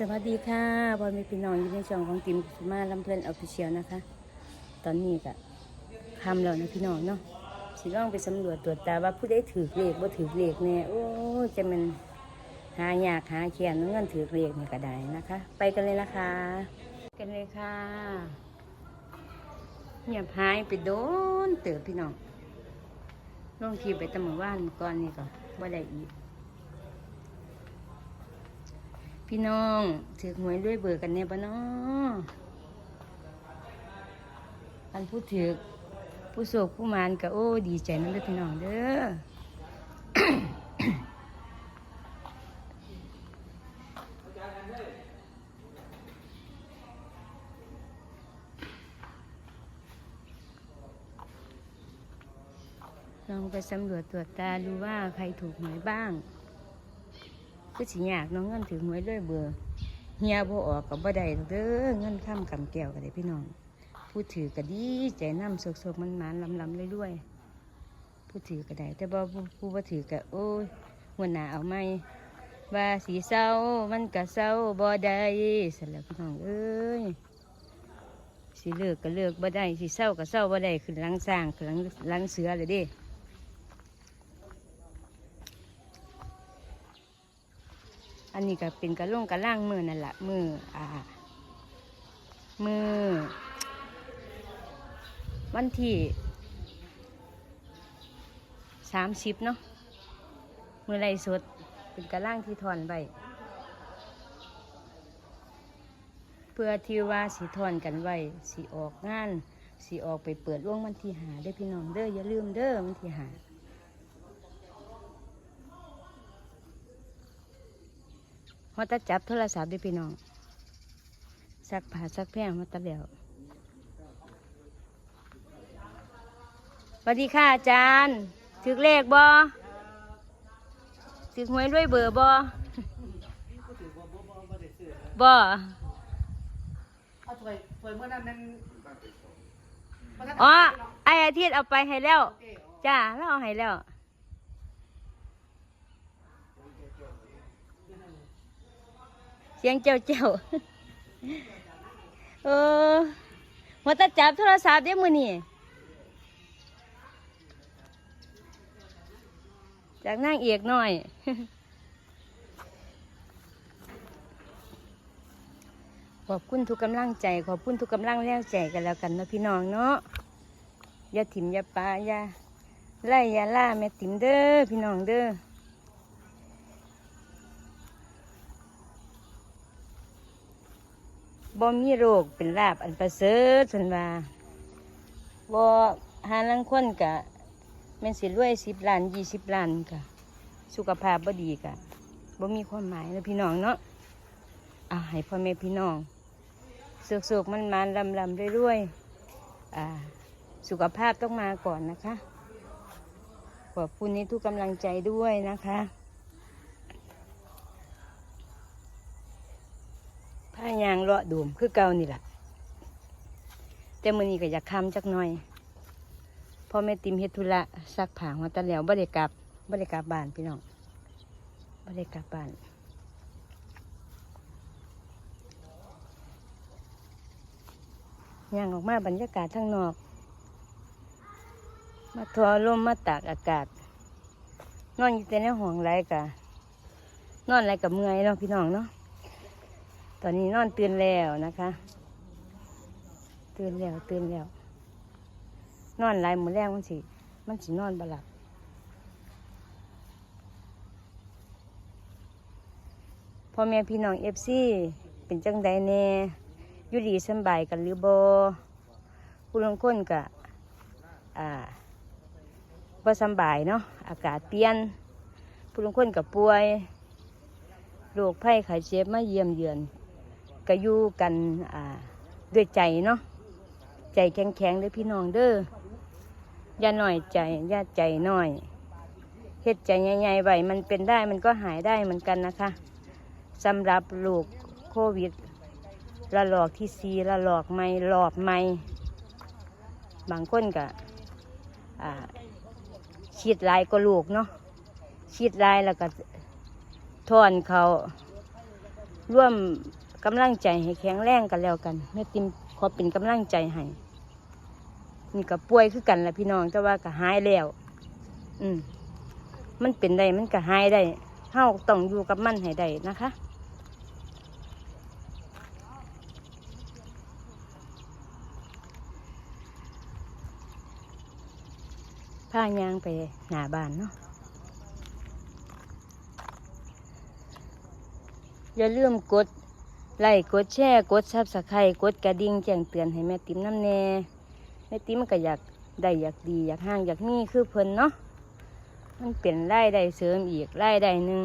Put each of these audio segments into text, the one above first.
สวัสดีค่ะบอลมีพี่น้องอยู่ในช่องของติมกุสุมาลำเพลินออฟฟิเชียลนะคะ ตอนนี้ก็ทำแล้วนะพี่น้องเนาะสิลองไปสำรวจตรวจตาว่าผู้ได้ถือเลขบ่ถือเลขเนี่ยโอ้จะมันหายากหาเขียนเงินถือเลขนี่ก็ได้นะคะ ไปกันเลยนะคะ กันเลยค่ะเงียบหายไปโดนเติบพี่น้องลงทีไปตะมือว่านก่อนนี่ก็บ่ได้อีก พี่น้องถือหวยด้วยเบอร์กันเนี่ยปะเนาะอันผู้ถือผู้โศกผู้มานก็โอ้ดีใจนั่นเลยพี่น้องเด้อลองไปสำรวจตรวจตาดูว่าใครถูกหวยบ้าง ก็สิยากน้องเงินถือหวยด้วยเบอร์เฮียบ่ออกกับบ่ได้เด้อเงินข้ามกำแก้วกันเลยพี่น้องผู้ถือก็ดีใจน้ำสกๆมันมันลำลำๆเรื่อยๆผู้ถือก็ได้ แต่บ่ผู้ผู้บ่ถือก็โอ้ยหัวหน้าเอาไหมว่าสีเศร้ามันก็เศร้าบ่ได้สำหรับพี่น้องเอ้ยสิเลิกก็เลิกบ่ได้สิเศร้าก็เศร้าบ่ได้ขึ้นหลังสร้างขึ้นหลังหลังเสือเลยเด้ อันนี้ก็เป็นกระล่งกระล่างมือนั่นแหละมืออ่ามือ วันที่สามสิบเนาะมือไรสดเป็นกระล่างที่ถอนไว้เพื่อที่ว่าสีถอนกันไว้สีออกงานสีออกไปเปิดร่วงวันที่หาได้พี่น้องเด้ออย่าลืมเด้อวันที่หา มาตะจับโทรศัพท์ด้วยพี่น้องซักผ้าซักแพงมาตะเดียวสวัสดีค่ะอาจารย์ถึกเลขบอถึกหวยด้วยเบอร์บอบอเอาถวยถวยเมื่อนั้นนั้นบ่ทันอ๋อเนาะไออาทิตย์เอาไปให้แล้วโอเคอ๋อจ้าแล้วเอาให้แล้ว สียงเจ้าเจ้าเออมาตะจับโทรศัพท์เดี๋ยวมือนี่จากนั่งเอกหน่อยขอบคุณทุกกำลังใจ ขอบคุณทุกกำลังแรงใจกันแล้วกันนะพี่น้องเนาะอย่าถิ่มอย่าปลาอย่าไล่อย่าล่าแม่ติ๋มเด้อพี่น้องเด้อ บ่มีโรคเป็นลาบอันประเสริฐสันว่าบ่หาลังคนกะแม่นสิรวยสิบล้านยี่สิบล้านกะสุขภาพบ่ดีกะบ่มีความหมายนะพี่น้องเนาะอ่าให้พ่อแม่พี่น้องสุกๆมันมันลำลำเรื่อยๆอ่า สุขภาพต้องมาก่อนนะคะ ขอบคุณในทุกกำลังใจด้วยนะคะายางเลาะดูมคือเก่านี่แหละแต่มือนี้ก็อยากคำจักหน่อยพ่อแม่ติมเฮ็ดธุระซักผ้ามาตะแล้วบ่ได้กลับบ่ได้กลับบ้านพี่น้องบ่ได้กลับบ้านย่างออกมาบรรยากาศข้งนอก มาทัวลมมาตากอากาศ นอนอยู่แต่ในห้องไรกะนอนไรกับเมื่อยเนาะพี่น้องเนาะ ตอนนี้นอนตื่นแล้วนะคะ ตื่นแล้วตื่นแล้ว นอนไรหมือแรกมันสิ มันสินอนบหลับพ่อแม่พี่น้องเอฟซีเป็นจังใดแน่อยู่ดีสบายกันหรือบผู้ลงคนกะอ่าบ่สบายเนาะอากาศเปลี่ยนผู้ลงคนกับป่วยโรคไข้ไข้เจ็บมาเยี่ยมเยือน ก็อยู่กันอ่าด้วยใจเนาะใจแข็งแข็งๆเด้อพี่น้องเด้ออย่าหน่อยใจอย่าใจหน่อยเฮ็ดใจใหญ่ๆไว้มันเป็นได้มันก็หายได้เหมือนกันนะคะสำหรับโรคโควิดละหลอกที่ซีละหลอกไม่หลอบไม่บางคนก็อ่าฉีดลายก็ลูกเนาะฉีดลายแล้วก็ถอนเขาร่วม กำลังใจให้แข็งแรงกันแล้วกันแม่ติมขอเป็นกำลังใจให้นี่ก็ป่วยคือกันแหละพี่น้องแต่ว่าก็หายแล้ว อืมมันเป็นได้มันก็หายได้เฮาต้องอยู่กับมันให้ได้นะคะพายางไปหน้าบ้านเนาะอย่าลืมกด ไลค์กดแชร์กดซับสไครต์กดกระดิ่งแจ้งเตือนให้แม่ติ๋มน้ำแน่แม่ติ๋มก็อยากได้อยากดีอยากห่างอยากมีคือเพิ่นเนาะมันเป็นรายได้เสริมอีกรายได้หนึ่ง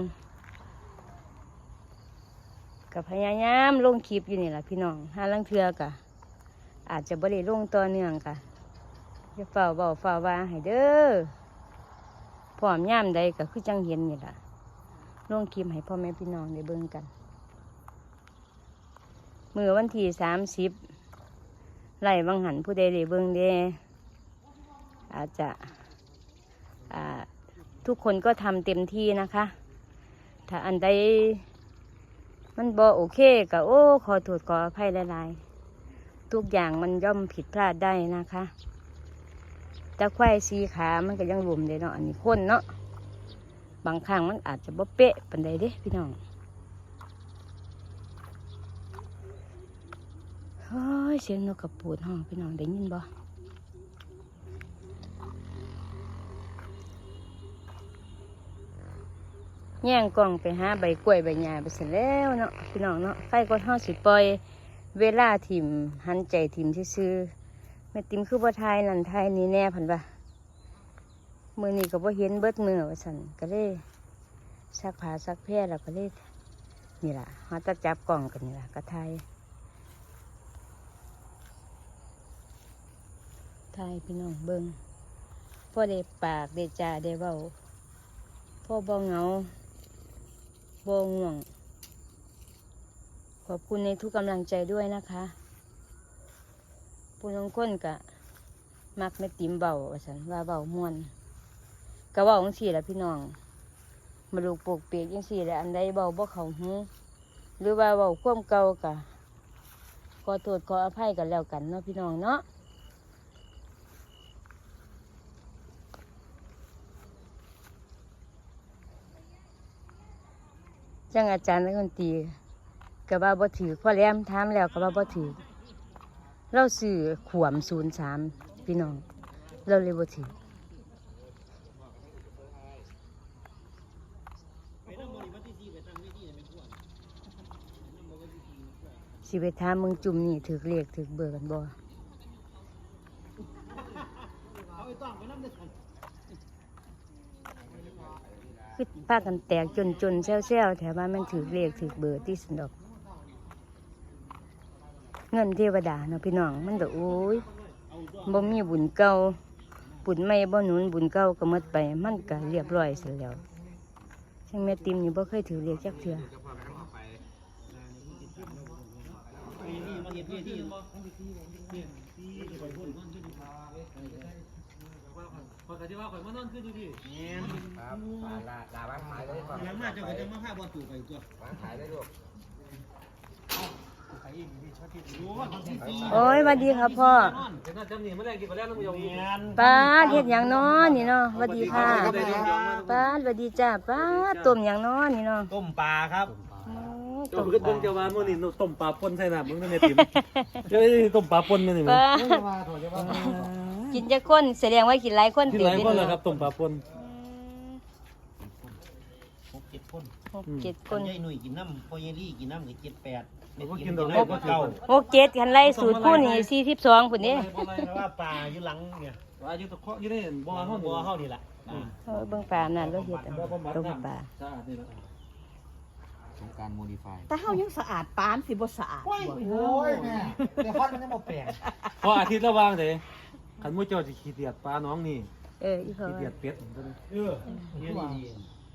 กับพยายามลงคลิปอยู่นี่แหละพี่น้องห้าลังเทือกะอาจจะบ่ได้ลงต่อเนื่องกะอย่าเฝ้าเบาเฝ้าว่าให้เด้อพร้อมย่ามใดก็คือจังเห็นนี่แหละลงคลิปให้พ่อแม่พี่น้องได้เบิ่งกัน มือวันที่สามสิบไล่บังหันผู้ใดได้เบิ่งเด้อาจจะทุกคนก็ทำเต็มที่นะคะ ถ้าอันใดมันบอโอเคก็โอ้ ขอโทษขออภัยหลายๆ ทุกอย่างมันย่อมผิดพลาดได้นะคะแต่ควายสีขามันก็ยังรวมเลยเนาะอันนี้คนเนาะบางครั้งมันอาจจะบ่เป๊ะปันใดเด้พี่น้อง ฮ้ยเสียงนกกระปูดห้องพี่น้องได้ยินบ่แย่งกล่องไปหาใบกล้วยใบหญ้าไปเสร็จแล้วเนาะพี่น้องเนาะใครก็ห้าสิปล่อย เวลาถิ่มหันใจถิ่มซื่อๆแม่ติมคือบ่ทายนั่นทายนี่แน่พันว่ามือนี้ก็บ่เห็นเบิดมือว่าสันก็เลยซักผ้าซักแพร่แล้วก็เลยนี่ล่ะมาตะจับกล่องกันนี่ล่ะก็ทย ทายพี่น้องเบิงพ่อได้ปากได้จ่าได้เว้าพ่อบ่เหงาบ่ง่วง ขอบคุณในทุกกำลังใจด้วยนะคะผู้ลงคนกะ มักแม่ติมเบาสันว่าเบาม่วนก็เว่าจังซี่แหละพี่น้อง มาลูกปลูกเปียกจังซี่แหละอันใดเบาบ่เขาหูหรือว่าเบาความเก่ากะขอโทษขออภัยกันแล้วกันเนาะพี่น้องเนาะ จังอาจารย์นักดนตรีก็ว่าบ่ถือพ่อแหลมถามแล้วก็ว่าบ่ถือเราซื้อขวมศูนย์สามพี่น้อง เราเลยบ่ถือสิไปถามมึงจุ่มนี่ถือเลขถือเบอร์กันบ่ คือพากันแตกจนจนๆแซวแถวบ้านมันถือเลขถือเบอร์ที่สนดอก เงินเทวดาเนาะพี่น้องมันก็โอ้ยบ่มีบุญเก่าบุญไม่บ่หนุนบุญเก่าก็หมดไป มันก็เรียบร้อยเสร็จแล้วช่างแม่ติมนี่บ่เคยถือเลขจักเทื่อ พอกะที่ว่าข่อยมานอนขึ้นอยู่พี่ยครับลาลาลาวางขายได้ป่ะยังมาเจ้าก็จะมาพาบอลตู่ไปตัววางขายได้ลูกโอ้ยสวัสดีครับพ่อป้าเฮ็ดหยังน้อนี่เนาะสวัสดีค่ะป้าสวัสดีจ้าป้าต้มหยังน้อนี่เนาะต้มปลาครับต้มก็ปต้ลามเจ้าว่ามื่อนี้ต้มปลาปนใส่น้ำมึงนั่นไงติ๋มเดี๋ยวต้มปลาปนนี่นี่มึงป้ กินจะคนแสดงว่ากินหลายคนที่เตี๋หยวลายคนแล้วครับต้มปลาปนหกเจ็ดคนหกเจ็ดคคนนยายหนุ่ยกินน้ำพ่อยายลี่กินน้ำก็เจ็ดแปดมันก็กินดอกเเล็กก็เก่าหกเจ็ดกันไล่สูตรคู่นี่สี่สิบสองพุ่นนี่แต่ว่าปลาอยู่หลังเนี่ยอายุตะเคาะอยู่ในบ่อห้องบัวเข้านี่แหละปลาเออเบิ่งปลานั่นเราเฮ็ดอันบ่บำบัดต้มน้ำปลาสะอาดนี่แหละสงการโมดิฟายแต่เฮายังสะอาดปานสิบ่สะอาดโอ้ยแม่เดี๋ยวฮอดมันจะมาแปลงพออาทิตย์ละวางเล ยขันมือเจ้าสิขี้เดียดปลาน้องนี่เอออีพ่อขี้เดียดเป็ดตัวนี้เออเนี่ยดี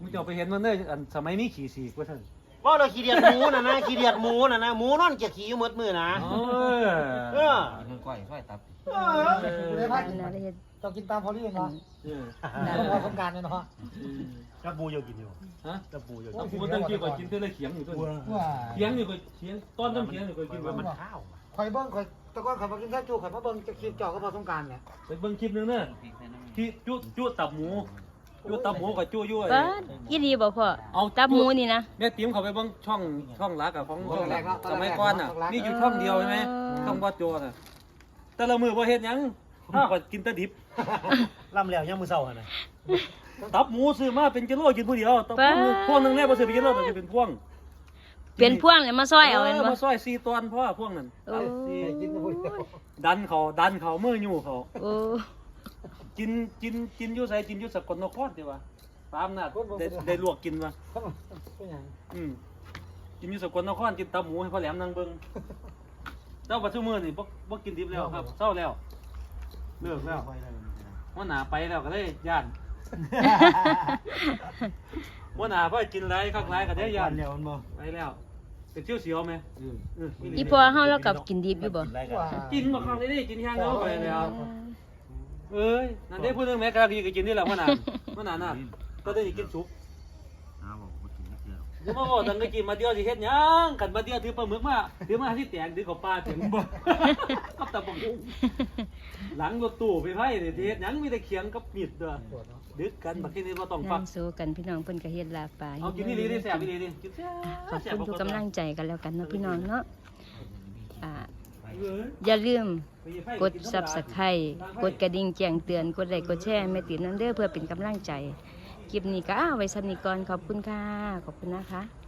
มือเจ้าไปเห็นมันเด้ออันสมัยมีขี่สีกว่าท่านว่าเราขี้เดียดหมูนะนะขี้เดียดหมูนะนะหมูนอนเกียขี้อยู่หมดมือนะเออเออเรื่องก้อยก้อยตับเออปลาน่ะเราเฮ็ดตต้องกินตามพอลี่เนาะเออต้องรอสงการเนี่ยเนาะกับบูโยกินอยู่ฮะกับบูโยกิเอานผมตั้งกี่ก่อนกินเท่าไรเขียงอยู่ตัวนี้ว่าเขียงอยู่ก็เขียงต้นต้นเขียงอยู่ก็กินว่าว่ามัมันนข้าว คอยเบิ้งคอยตะก้อนคอยมากินข้าวจูคอยมาเบิ้งจะคิดเจาะก็พอสงการเนี่ยไปเบิ่งคลิปหนึงเด้อที่จุจุตับหมูจุตับหมูกับจุยุ่ยเปิดอีดีบ่พ่อเอาตับหมูนี่นะ แม่ติ๋มเขาไปเบิ่งช่องช่องรักกับของช่องรักสมัยก่อนน่ะนี่อยู่ช่องเดียวใช่ไหมช่องบอสโจน่ะแต่ละมือบ่เฮ็ดหยังถ้าก็กินแต่ดิบ ล่ำแล้วยังมือเศร้าหั่นน่ะตับหมูซื้อมาเป็นกิโลกินผู้เดียวตับหมูพวงหนึงแน่บ่ซื้อเป็นกิโลแต่สิเป็นพวง เป็นพวงเลยมาซอยเอาเอเป็นอบ่ มาซอย4ตอนเพราะว่าพวงนั้นโอ้กินแต่พอดีดันเขาดันเขามืออยู่เขา โอ้กินกินกินอยู่ไสกินอยู่สกลนครติว่าตามน่ะได้ได้ลวกกินว่าเป็นอย่างอืมกินอยู่สกลนครกินตับหมูให้พ่อแหลมนั่งเบิ่งเจ้าปัจจุบันนี่บ่บ่กินดิบแล้วครับเศร้าแล้ว เลิกแล้วว่าหนาไปแล้วก็เลยย่านว่าหนาพ่อกินไรข้างไรก็ได้ย่านแล้วมันบ่ไปแล้ว เป็นเชี่ยวเสียวไหมเอออีพ่อเฮาแล้วกับกินดิบอยู่บ่กินไรกันกินบ่ข้างนี้กินแห้งแล้วไปแล้วเอ้ยนั่นได้พูดเรื่องแม่กะดีก็กินนี่แหละว่าหนาว่าหนาน่ะก็ได้กินสุก น้าบอกว่ากิน นักเดียวเดี๋ยวมาบอกตังก็กินมาเดียวสิเฮ็ดหยังกันมาเดียวถือปลาหมึกมาถือมาที่แตงถือกับปลาถึงบ่กับตะบงหลังรถตู้ไปไผนี่สิเฮ็ดหยังมีแต่เขียงกับมีดเด้อดึกกันบักทีนี้บ่ต้องฟันั่กงโซกันพี่น้องเพิ่นก็เฮ็ดลาบปลาเอากินนี่ดีดิแซ่บดีดิกินแซ่ขอบบแซ่บคุณทุกบ่กำลังใจกันแล้วกันเนาะพี่น้องเนาะอ่าเอ้ยอย่าลืมไปไผกด Subscribe กดกระดิ่งแจ้งเตือน กดไลค์กดแชร์แม่ติ๋มนั่นเด้อเพื่อเป็นกำลังใจ คลิปนี้ก็อ้าไว้สำนิก่อนขอบคุณค่ะ ขอบคุณนะคะ